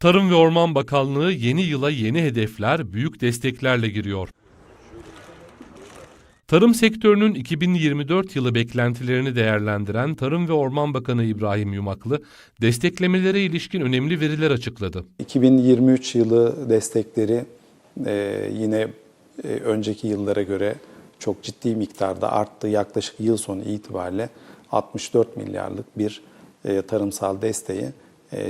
Tarım ve Orman Bakanlığı yeni yıla yeni hedefler, büyük desteklerle giriyor. Tarım sektörünün 2024 yılı beklentilerini değerlendiren Tarım ve Orman Bakanı İbrahim Yumaklı, desteklemelere ilişkin önemli veriler açıkladı. 2023 yılı destekleri e, yine e, önceki yıllara göre çok ciddi miktarda arttı. Yaklaşık yıl sonu itibariyle 64 milyarlık bir e, tarımsal desteği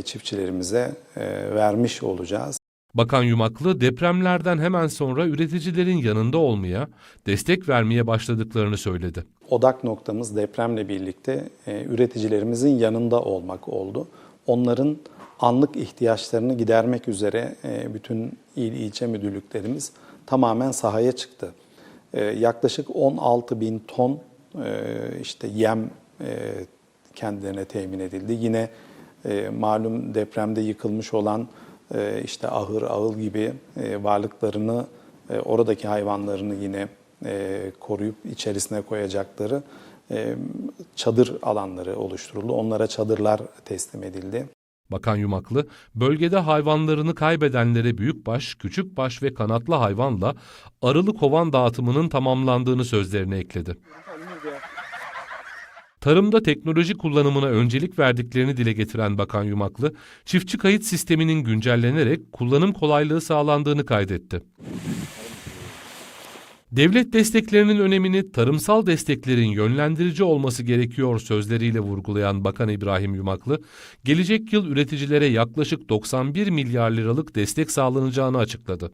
çiftçilerimize e, vermiş olacağız. Bakan Yumaklı, depremlerden hemen sonra üreticilerin yanında olmaya, destek vermeye başladıklarını söyledi. Odak noktamız depremle birlikte e, üreticilerimizin yanında olmak oldu. Onların anlık ihtiyaçlarını gidermek üzere e, bütün il ilçe müdürlüklerimiz tamamen sahaya çıktı. E, yaklaşık 16 bin ton e, işte yem e, kendilerine temin edildi. Yine e, malum depremde yıkılmış olan e, işte ahır, ağıl gibi e, varlıklarını, e, oradaki hayvanlarını yine e, koruyup içerisine koyacakları e, çadır alanları oluşturuldu. Onlara çadırlar teslim edildi. Bakan Yumaklı, bölgede hayvanlarını kaybedenlere büyükbaş, küçükbaş ve kanatlı hayvanla arılı kovan dağıtımının tamamlandığını sözlerine ekledi. Tarımda teknoloji kullanımına öncelik verdiklerini dile getiren Bakan Yumaklı, çiftçi kayıt sisteminin güncellenerek kullanım kolaylığı sağlandığını kaydetti. Devlet desteklerinin önemini tarımsal desteklerin yönlendirici olması gerekiyor sözleriyle vurgulayan Bakan İbrahim Yumaklı, gelecek yıl üreticilere yaklaşık 91 milyar liralık destek sağlanacağını açıkladı.